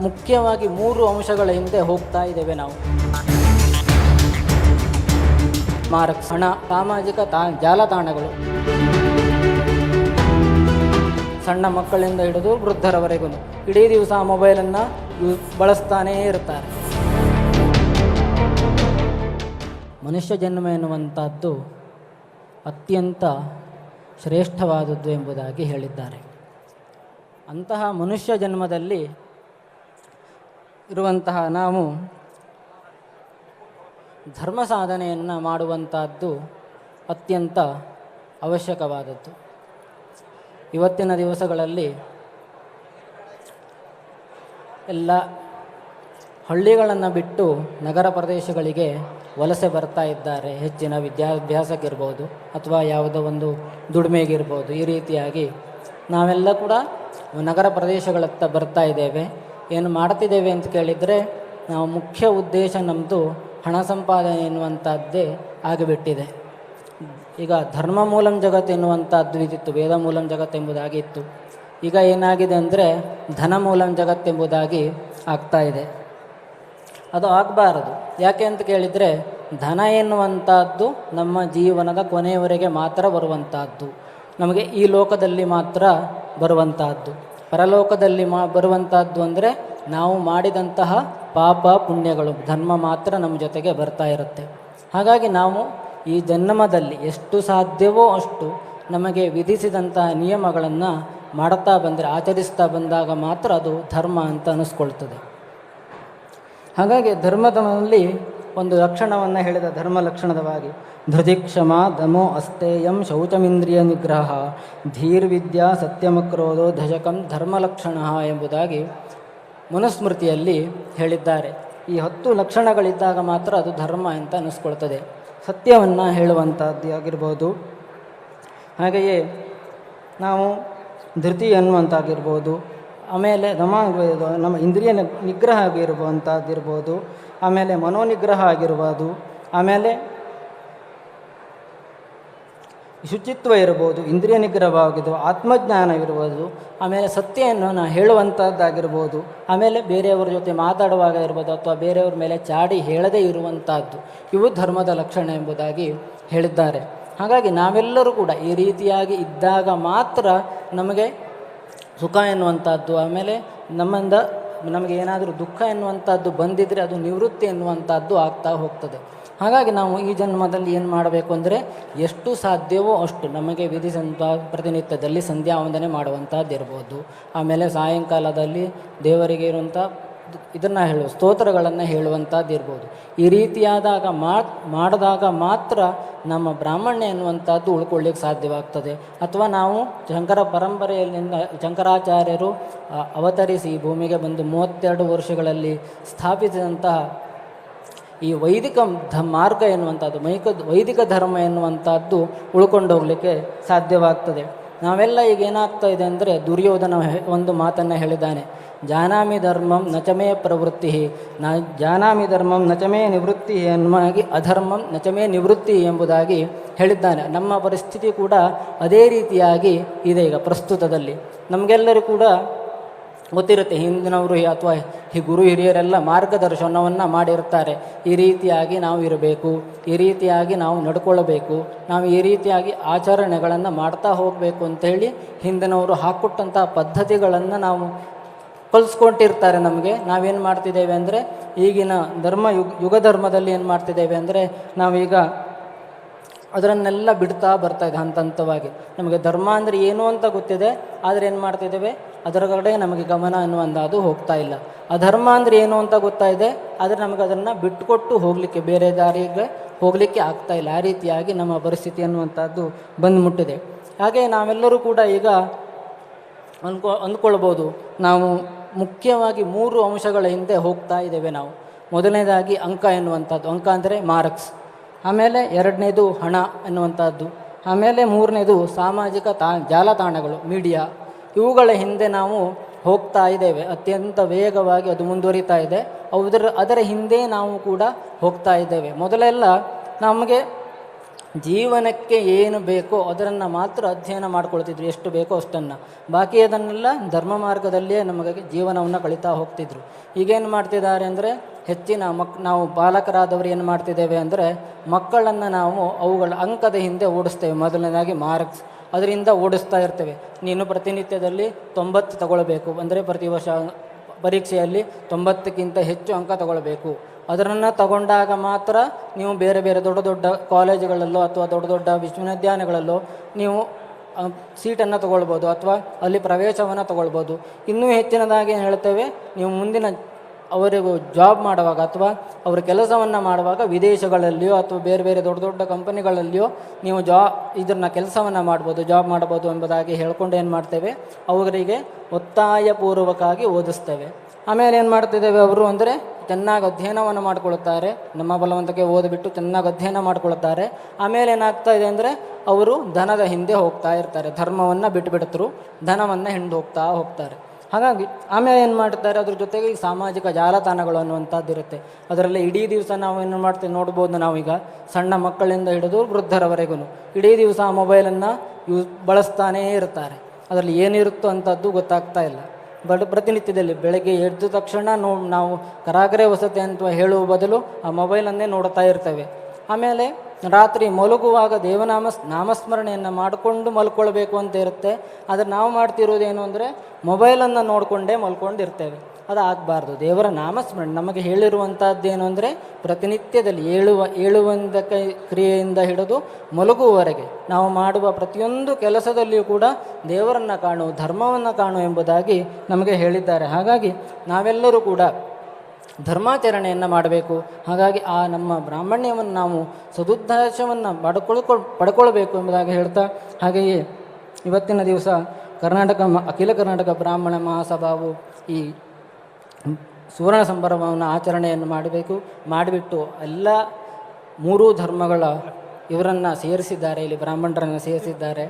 ಮುಖ್ಯವಾಗಿ ಮೂರು ಅಂಶಗಳ ಹಿಂದೆ ಹೋಗ್ತಾ ಇದ್ದೇವೆ ನಾವು. ಮಾರಕ್ ಹಣ, ಸಾಮಾಜಿಕ ತಾ, ಜಾಲತಾಣಗಳು. ಸಣ್ಣ ಮಕ್ಕಳಿಂದ ಹಿಡಿದು ವೃದ್ಧರವರೆಗೂ ಇಡೀ ದಿವಸ ಮೊಬೈಲನ್ನು ಬಳಸ್ತಾನೇ ಇರ್ತಾರೆ. ಮನುಷ್ಯ ಜನ್ಮ ಎನ್ನುವಂಥದ್ದು ಅತ್ಯಂತ ಶ್ರೇಷ್ಠವಾದದ್ದು ಎಂಬುದಾಗಿ ಹೇಳಿದ್ದಾರೆ. ಅಂತಹ ಮನುಷ್ಯ ಜನ್ಮದಲ್ಲಿ ಇರುವಂತಹ ನಾವು ಧರ್ಮ ಸಾಧನೆಯನ್ನು ಮಾಡುವಂತಹದ್ದು ಅತ್ಯಂತ ಅವಶ್ಯಕವಾದದ್ದು. ಇವತ್ತಿನ ದಿವಸಗಳಲ್ಲಿ ಎಲ್ಲ ಹಳ್ಳಿಗಳನ್ನು ಬಿಟ್ಟು ನಗರ ಪ್ರದೇಶಗಳಿಗೆ ವಲಸೆ ಬರ್ತಾ ಇದ್ದಾರೆ. ಹೆಚ್ಚಿನ ವಿದ್ಯಾಭ್ಯಾಸಕ್ಕಿರ್ಬೋದು ಅಥವಾ ಯಾವುದೋ ಒಂದು ದುಡಿಮೆಗಿರ್ಬೋದು. ಈ ರೀತಿಯಾಗಿ ನಾವೆಲ್ಲ ಕೂಡ ನಗರ ಪ್ರದೇಶಗಳತ್ತ ಬರ್ತಾ ಇದ್ದೇವೆ. ಏನು ಮಾಡ್ತಿದ್ದೇವೆ ಅಂತ ಕೇಳಿದರೆ, ನಾವು ಮುಖ್ಯ ಉದ್ದೇಶ ನಮ್ಮದು ಹಣ ಸಂಪಾದನೆ ಎನ್ನುವಂಥದ್ದೇ ಆಗಿಬಿಟ್ಟಿದೆ. ಈಗ ಧರ್ಮ ಮೂಲಂ ಜಗತ್ತು ಎನ್ನುವಂಥದ್ದು ಇದಿತ್ತು, ವೇದ ಮೂಲಂ ಜಗತ್ತು ಎಂಬುದಾಗಿತ್ತು ಈಗ ಏನಾಗಿದೆ ಅಂದರೆ ಧನ ಮೂಲಂ ಜಗತ್ತು ಎಂಬುದಾಗಿ ಆಗ್ತಾ ಇದೆ. ಅದು ಆಗಬಾರದು. ಯಾಕೆ ಅಂತ ಕೇಳಿದರೆ, ಧನ ಎನ್ನುವಂಥದ್ದು ನಮ್ಮ ಜೀವನದ ಕೊನೆಯವರೆಗೆ ಮಾತ್ರ ಬರುವಂಥದ್ದು ನಮಗೆ ಈ ಲೋಕದಲ್ಲಿ ಮಾತ್ರ ಬರುವಂತಹದ್ದು. ಪರಲೋಕದಲ್ಲಿ ಮಾ ಬರುವಂತಹದ್ದು ಅಂದರೆ ನಾವು ಮಾಡಿದಂತಹ ಪಾಪ ಪುಣ್ಯಗಳು, ಧರ್ಮ ಮಾತ್ರ ನಮ್ಮ ಜೊತೆಗೆ ಬರ್ತಾ ಇರುತ್ತೆ. ಹಾಗಾಗಿ ನಾವು ಈ ಜನ್ಮದಲ್ಲಿ ಎಷ್ಟು ಸಾಧ್ಯವೋ ಅಷ್ಟು ನಮಗೆ ವಿಧಿಸಿದಂತಹ ನಿಯಮಗಳನ್ನು ಮಾಡ್ತಾ ಬಂದರೆ, ಆಚರಿಸ್ತಾ ಬಂದಾಗ ಮಾತ್ರ ಅದು ಧರ್ಮ ಅಂತ ಅನಿಸ್ಕೊಳ್ತದೆ. ಹಾಗಾಗಿ ಧರ್ಮದಲ್ಲಿ ಒಂದು ಲಕ್ಷಣವನ್ನು ಹೇಳಿದ ಧರ್ಮ ಲಕ್ಷಣದವಾಗಿ. ಧೃತಿಕ್ಷಮ ದಮೋ ಅಸ್ತೇಯಂ ಶೌಚಮಿಂದ್ರಿಯ ನಿಗ್ರಹ. ಧೀರ್ವಿದ್ಯಾ ಸತ್ಯಮಕ್ರೋಧೋ ಧಜಕಂ ಧರ್ಮಲಕ್ಷಣ ಎಂಬುದಾಗಿ ಮನುಸ್ಮೃತಿಯಲ್ಲಿ ಹೇಳಿದ್ದಾರೆ. ಈ ಹತ್ತು ಲಕ್ಷಣಗಳಿದ್ದಾಗ ಮಾತ್ರ ಅದು ಧರ್ಮ ಅಂತ ಅನ್ನಿಸ್ಕೊಳ್ತದೆ ಸತ್ಯವನ್ನು ಹೇಳುವಂಥದ್ದು ಆಗಿರ್ಬೋದು. ಹಾಗೆಯೇ ನಾವು ಧೃತಿ ಅನ್ನುವಂಥದ್ದಿರ್ಬೋದು ಆಮೇಲೆ ದಮ ನಮ್ಮ ಇಂದ್ರಿಯ ನಿಗ್ರಹ ಆಗಿರುವಂಥದ್ದಿರ್ಬೋದು, ಆಮೇಲೆ ಮನೋನಿಗ್ರಹ ಆಗಿರ್ಬೋದು ಆಮೇಲೆ ಶುಚಿತ್ವ ಇರ್ಬೋದು, ಇಂದ್ರಿಯ ನಿಗ್ರಹವಾಗಿದ್ದು ಆತ್ಮಜ್ಞಾನವಿರ್ಬೋದು ಆಮೇಲೆ ಸತ್ಯವನ್ನು ನಾ ಹೇಳುವಂಥದ್ದಾಗಿರ್ಬೋದು, ಆಮೇಲೆ ಬೇರೆಯವರ ಜೊತೆ ಮಾತಾಡುವಾಗ ಇರ್ಬೋದು, ಅಥವಾ ಬೇರೆಯವ್ರ ಮೇಲೆ ಚಾಡಿ ಹೇಳದೇ ಇರುವಂಥದ್ದು, ಇವು ಧರ್ಮದ ಲಕ್ಷಣ ಎಂಬುದಾಗಿ ಹೇಳಿದ್ದಾರೆ. ಹಾಗಾಗಿ ನಾವೆಲ್ಲರೂ ಕೂಡ ಈ ರೀತಿಯಾಗಿ ಇದ್ದಾಗ ಮಾತ್ರ ನಮಗೆ ಸುಖ ಎನ್ನುವಂಥದ್ದು, ಆಮೇಲೆ ನಮ್ಮಿಂದ ನಮಗೆ ಏನಾದರೂ ದುಃಖ ಎನ್ನುವಂಥದ್ದು ಬಂದಿದ್ದರೆ ಅದು ನಿವೃತ್ತಿ ಎನ್ನುವಂಥದ್ದು ಆಗ್ತಾ ಹೋಗ್ತದೆ. ಹಾಗಾಗಿ ನಾವು ಈ ಜನ್ಮದಲ್ಲಿ ಏನು ಮಾಡಬೇಕು ಅಂದರೆ ಎಷ್ಟು ಸಾಧ್ಯವೋ ಅಷ್ಟು ನಮಗೆ ವಿಧಿಸಂಥ ಪ್ರತಿನಿತ್ಯದಲ್ಲಿ ಸಂಧ್ಯಾ ವಂದನೆ ಮಾಡುವಂಥದ್ದಿರ್ಬೋದು. ಆಮೇಲೆ ಸಾಯಂಕಾಲದಲ್ಲಿ ದೇವರಿಗೆ ಇರುವಂಥ ಇದನ್ನು ಹೇಳುವ ಸ್ತೋತ್ರಗಳನ್ನು ಹೇಳುವಂಥದ್ದು ಇರ್ಬೋದು. ಈ ರೀತಿಯಾದಾಗ ಮಾತ್, ಮಾಡಿದಾಗ ಮಾತ್ರ ನಮ್ಮ ಬ್ರಾಹ್ಮಣ್ಯ ಎನ್ನುವಂಥದ್ದು ಉಳ್ಕೊಳ್ಳಿಕ್ಕೆ ಸಾಧ್ಯವಾಗ್ತದೆ. ಅಥವಾ ನಾವು ಶಂಕರ ಪರಂಪರೆಯಲ್ಲಿಂದ ಶಂಕರಾಚಾರ್ಯರು ಅವತರಿಸಿ ಈ ಭೂಮಿಗೆ ಬಂದು ಮೂವತ್ತೆರಡು ವರ್ಷಗಳಲ್ಲಿ ಸ್ಥಾಪಿಸಿದಂತಹ ಈ ವೈದಿಕ ಧ, ಮಾರ್ಗ ಎನ್ನುವಂಥದ್ದು, ಮೈಕ, ವೈದಿಕ ಧರ್ಮ ಎನ್ನುವಂಥದ್ದು ಉಳ್ಕೊಂಡು ಹೋಗಲಿಕ್ಕೆ ಸಾಧ್ಯವಾಗ್ತದೆ. ನಾವೆಲ್ಲ ಈಗ ಏನಾಗ್ತಾ ಇದೆ ಅಂದರೆ ದುರ್ಯೋಧನ ಒಂದು ಮಾತನ್ನು ಹೇಳಿದ್ದಾನೆ. ಜಾನಾಮಿ ಧರ್ಮಂ ನಚಮೇ ಪ್ರವೃತ್ತಿ. ನ ಜಾನಾಮಿ ಧರ್ಮಂ ನಚಮೇ ನಿವೃತ್ತಿ ಎನ್ನುವಾಗಿ ಅಧರ್ಮಂ ನಚಮೇ ನಿವೃತ್ತಿ ಎಂಬುದಾಗಿ ಹೇಳಿದ್ದಾನೆ. ನಮ್ಮ ಪರಿಸ್ಥಿತಿ ಕೂಡ ಅದೇ ರೀತಿಯಾಗಿ ಇದೆ ಈಗ ಪ್ರಸ್ತುತದಲ್ಲಿ. ನಮಗೆಲ್ಲರೂ ಕೂಡ ಗೊತ್ತಿರುತ್ತೆ, ಹಿಂದಿನವರು ಅಥವಾ ಈ ಗುರು ಹಿರಿಯರೆಲ್ಲ ಮಾರ್ಗದರ್ಶನವನ್ನು ಮಾಡಿರ್ತಾರೆ. ಈ ರೀತಿಯಾಗಿ ನಾವು ಇರಬೇಕು, ಈ ರೀತಿಯಾಗಿ ನಾವು ನಡ್ಕೊಳ್ಬೇಕು, ನಾವು ಈ ರೀತಿಯಾಗಿ ಆಚರಣೆಗಳನ್ನು ಮಾಡ್ತಾ ಹೋಗಬೇಕು ಅಂತೇಳಿ ಹಿಂದಿನವರು ಹಾಕ್ಕೊಟ್ಟಂತಹ ಪದ್ಧತಿಗಳನ್ನು ನಾವು ಕಲಿಸ್ಕೊಂಡಿರ್ತಾರೆ ನಮಗೆ. ನಾವೇನು ಮಾಡ್ತಿದ್ದೇವೆ ಅಂದರೆ ಈಗಿನ ಧರ್ಮ ಯುಗ ಯುಗ ಧರ್ಮದಲ್ಲಿ ಏನು ಮಾಡ್ತಿದ್ದೇವೆ ಅಂದರೆ ನಾವೀಗ ಅದರನ್ನೆಲ್ಲ ಬಿಡ್ತಾ ಬರ್ತಾ ಇದೆ ಹಂತ ಹಂತವಾಗಿ ನಮಗೆ ಧರ್ಮ ಅಂದರೆ ಏನು ಅಂತ ಗೊತ್ತಿದೆ, ಆದರೆ ಏನು ಮಾಡ್ತಿದ್ದೇವೆ? ಅದರ ಕಡೆ ನಮಗೆ ಗಮನ ಅನ್ನುವಂಥದ್ದು ಹೋಗ್ತಾ ಇಲ್ಲ. ಆ ಧರ್ಮ ಅಂದರೆ ಏನು ಅಂತ ಗೊತ್ತಾ ಇದೆ, ಆದರೆ ನಮಗೆ ಅದನ್ನು ಬಿಟ್ಟುಕೊಟ್ಟು ಹೋಗಲಿಕ್ಕೆ ಬೇರೆ ದಾರಿಗೆ ಹೋಗಲಿಕ್ಕೆ ಆಗ್ತಾ ಇಲ್ಲ. ಆ ರೀತಿಯಾಗಿ ನಮ್ಮ ಪರಿಸ್ಥಿತಿ ಅನ್ನುವಂಥದ್ದು ಬಂದು ಮುಟ್ಟಿದೆ ಹಾಗೆ ನಾವೆಲ್ಲರೂ ಕೂಡ ಈಗ ಅಂದ್ಕೊ, ಅಂದ್ಕೊಳ್ಬೋದು. ನಾವು ಮುಖ್ಯವಾಗಿ ಮೂರು ಅಂಶಗಳ ಹಿಂದೆ ಹೋಗ್ತಾ ಇದ್ದೇವೆ ನಾವು. ಮೊದಲನೇದಾಗಿ ಅಂಕ ಎನ್ನುವಂಥದ್ದು. ಅಂಕ ಅಂದರೆ ಮಾರ್ಕ್ಸ್. ಆಮೇಲೆ ಎರಡನೇದು ಹಣ ಎನ್ನುವಂಥದ್ದು. ಆಮೇಲೆ ಮೂರನೇದು ಸಾಮಾಜಿಕ ತಾ, ಜಾಲತಾಣಗಳು, ಮೀಡಿಯಾ. ಇವುಗಳ ಹಿಂದೆ ನಾವು ಹೋಗ್ತಾ ಇದ್ದೇವೆ. ಅತ್ಯಂತ ವೇಗವಾಗಿ ಅದು ಮುಂದುವರಿತಾ ಇದೆ. ಅದರ ಅದರ ಹಿಂದೆ ನಾವು ಕೂಡ ಹೋಗ್ತಾ ಇದ್ದೇವೆ. ಮೊದಲೆಲ್ಲ ನಮಗೆ ಜೀವನಕ್ಕೆ ಏನು ಬೇಕೋ ಅದರನ್ನು ಮಾತ್ರ ಅಧ್ಯಯನ ಮಾಡ್ಕೊಳ್ತಿದ್ರು. ಎಷ್ಟು ಬೇಕೋ ಅಷ್ಟನ್ನು. ಬಾಕಿ ಅದನ್ನೆಲ್ಲ ಧರ್ಮ ಮಾರ್ಗದಲ್ಲಿಯೇ ನಮಗೆ ಜೀವನವನ್ನು ಕಳೀತಾ ಹೋಗ್ತಿದ್ರು. ಈಗೇನು ಮಾಡ್ತಿದ್ದಾರೆ ಅಂದರೆ ಹೆಚ್ಚಿನ ಮಕ್, ನಾವು ಬಾಲಕರಾದವರು ಏನು ಮಾಡ್ತಿದ್ದೇವೆ ಅಂದರೆ ಮಕ್ಕಳನ್ನು ನಾವು ಅವುಗಳ ಅಂಕದ ಹಿಂದೆ ಓಡಿಸ್ತೇವೆ. ಮೊದಲನೇದಾಗಿ ಮಾರ್ಕ್ಸ್. ಅದರಿಂದ ಓಡಿಸ್ತಾ ಇರ್ತೇವೆ. ನೀನು ಪ್ರತಿನಿತ್ಯದಲ್ಲಿ ತೊಂಬತ್ತು ತಗೊಳ್ಬೇಕು. ಅಂದರೆ ಪ್ರತಿ ವರ್ಷ ಪರೀಕ್ಷೆಯಲ್ಲಿ ತೊಂಬತ್ತಕ್ಕಿಂತ ಹೆಚ್ಚು ಅಂಕ ತಗೊಳ್ಬೇಕು. ಅದನ್ನು ತಗೊಂಡಾಗ ಮಾತ್ರ ನೀವು ಬೇರೆ ಬೇರೆ ದೊಡ್ಡ ದೊಡ್ಡ ಕಾಲೇಜುಗಳಲ್ಲೋ ಅಥವಾ ದೊಡ್ಡ ದೊಡ್ಡ ವಿಶ್ವವಿದ್ಯಾಲಯಗಳಲ್ಲೋ ನೀವು ಸೀಟನ್ನು ತಗೊಳ್ಬೋದು ಅಥವಾ ಅಲ್ಲಿ ಪ್ರವೇಶವನ್ನು ತಗೊಳ್ಬೋದು. ಇನ್ನೂ ಹೆಚ್ಚಿನದಾಗಿ ಏನು ಹೇಳ್ತೇವೆ, ನೀವು ಮುಂದಿನ ಅವರಿಗೂ ಜಾಬ್ ಮಾಡುವಾಗ ಅಥವಾ ಅವರು ಕೆಲಸವನ್ನು ಮಾಡುವಾಗ ವಿದೇಶಗಳಲ್ಲಿಯೋ ಅಥವಾ ಬೇರೆ ಬೇರೆ ದೊಡ್ಡ ದೊಡ್ಡ ಕಂಪನಿಗಳಲ್ಲಿಯೋ ನೀವು ಜಾ ಇದನ್ನ ಕೆಲಸವನ್ನು ಮಾಡ್ಬೋದು, ಜಾಬ್ ಮಾಡ್ಬೋದು ಎಂಬುದಾಗಿ ಹೇಳ್ಕೊಂಡು ಏನು ಮಾಡ್ತೇವೆ, ಅವರಿಗೆ ಒತ್ತಾಯಪೂರ್ವಕವಾಗಿ ಓದಿಸ್ತೇವೆ. ಆಮೇಲೆ ಏನು ಮಾಡ್ತಿದ್ದೇವೆ ಅವರು ಅಂದರೆ ಚೆನ್ನಾಗಿ ಅಧ್ಯಯನವನ್ನು ಮಾಡಿಕೊಳ್ಳುತ್ತಾರೆ. ನಮ್ಮ ಬಲವಂತಕ್ಕೆ ಓದಿಬಿಟ್ಟು ಚೆನ್ನಾಗಿ ಅಧ್ಯಯನ ಮಾಡಿಕೊಳ್ಳುತ್ತಾರೆ. ಆಮೇಲೆ ಏನಾಗ್ತಾ ಇದೆ ಅಂದರೆ ಅವರು ಧನದ ಹಿಂದೆ ಹೋಗ್ತಾ ಇರ್ತಾರೆ. ಧರ್ಮವನ್ನು ಬಿಟ್ಟುಬಿಡ್ತರು ಧನವನ್ನು ಹಿಂಡು ಹೋಗ್ತಾ ಹೋಗ್ತಾರೆ. ಹಾಗಾಗಿ ಆಮೇಲೆ ಏನು ಮಾಡ್ತಾರೆ? ಅದ್ರ ಜೊತೆಗೆ ಈ ಸಾಮಾಜಿಕ ಜಾಲತಾಣಗಳು ಅನ್ನುವಂಥದ್ದು ಇರುತ್ತೆ. ಅದರಲ್ಲಿ ಇಡೀ ದಿವಸ ನಾವು ಏನು ಮಾಡ್ತೀವಿ ನೋಡ್ಬೋದು ನಾವೀಗ. ಸಣ್ಣ ಮಕ್ಕಳಿಂದ ಹಿಡಿದು ವೃದ್ಧರವರೆಗೂ ಇಡೀ ದಿವಸ ಆ ಮೊಬೈಲನ್ನು ಯೂಸ್ ಬಳಸ್ತಾನೇ ಇರ್ತಾರೆ. ಅದರಲ್ಲಿ ಏನಿರುತ್ತೋ ಅಂಥದ್ದು ಗೊತ್ತಾಗ್ತಾ ಇಲ್ಲ. ಬಟ್ ಪ್ರತಿನಿತ್ಯದಲ್ಲಿ ಬೆಳಗ್ಗೆ ಎದ್ದ ತಕ್ಷಣ ನೋ ನಾವು ಕರಾಗರೆ ವಸತಿ ಅಂತ ಹೇಳುವ ಬದಲು ಆ ಮೊಬೈಲನ್ನೇ ನೋಡ್ತಾ ಇರ್ತೇವೆ. ಆಮೇಲೆ ರಾತ್ರಿ ಮಲಗುವಾಗ ದೇವನಾಮ ನಾಮಸ್ಮರಣೆಯನ್ನು ಮಾಡಿಕೊಂಡು ಮಲ್ಕೊಳ್ಬೇಕು ಅಂತ ಇರುತ್ತೆ. ಆದರೆ ನಾವು ಮಾಡ್ತಿರೋದೇನು ಅಂದರೆ ಮೊಬೈಲನ್ನು ನೋಡಿಕೊಂಡೇ ಮಲ್ಕೊಂಡಿರ್ತೇವೆ. ಅದು ಆಗಬಾರ್ದು ದೇವರ ನಾಮಸ್ಮರಣೆ. ನಮಗೆ ಹೇಳಿರುವಂಥದ್ದೇನು ಅಂದರೆ ಪ್ರತಿನಿತ್ಯದಲ್ಲಿ ಏಳುವ, ಏಳುವಂದ ಕೈ ಕ್ರಿಯೆಯಿಂದ ಹಿಡಿದು ಮಲಗುವವರೆಗೆ ನಾವು ಮಾಡುವ ಪ್ರತಿಯೊಂದು ಕೆಲಸದಲ್ಲಿಯೂ ಕೂಡ ದೇವರನ್ನು ಕಾಣು, ಧರ್ಮವನ್ನು ಕಾಣು ಎಂಬುದಾಗಿ ನಮಗೆ ಹೇಳಿದ್ದಾರೆ. ಹಾಗಾಗಿ ನಾವೆಲ್ಲರೂ ಕೂಡ ಧರ್ಮಾಚರಣೆಯನ್ನು ಮಾಡಬೇಕು. ಹಾಗಾಗಿ ಆ ನಮ್ಮ ಬ್ರಾಹ್ಮಣ್ಯವನ್ನು ನಾವು ಸದುದ್ದೇಶವನ್ನು ಪಡ್ಕೊಳ್ಕೊ, ಪಡ್ಕೊಳ್ಬೇಕು ಎಂಬುದಾಗಿ ಹೇಳ್ತಾ ಹಾಗೆಯೇ ಇವತ್ತಿನ ದಿವಸ ಕರ್ನಾಟಕ ಅಖಿಲ ಕರ್ನಾಟಕ ಬ್ರಾಹ್ಮಣ ಮಹಾಸಭಾವು ಈ ಸುವರ್ಣ ಸಂಭ್ರಮವನ್ನು ಆಚರಣೆಯನ್ನು ಮಾಡಬೇಕು ಮಾಡಿಬಿಟ್ಟು ಎಲ್ಲ ಮೂರೂ ಧರ್ಮಗಳ ಇವರನ್ನು ಸೇರಿಸಿದ್ದಾರೆ ಇಲ್ಲಿ ಬ್ರಾಹ್ಮಣರನ್ನು ಸೇರಿಸಿದ್ದಾರೆ.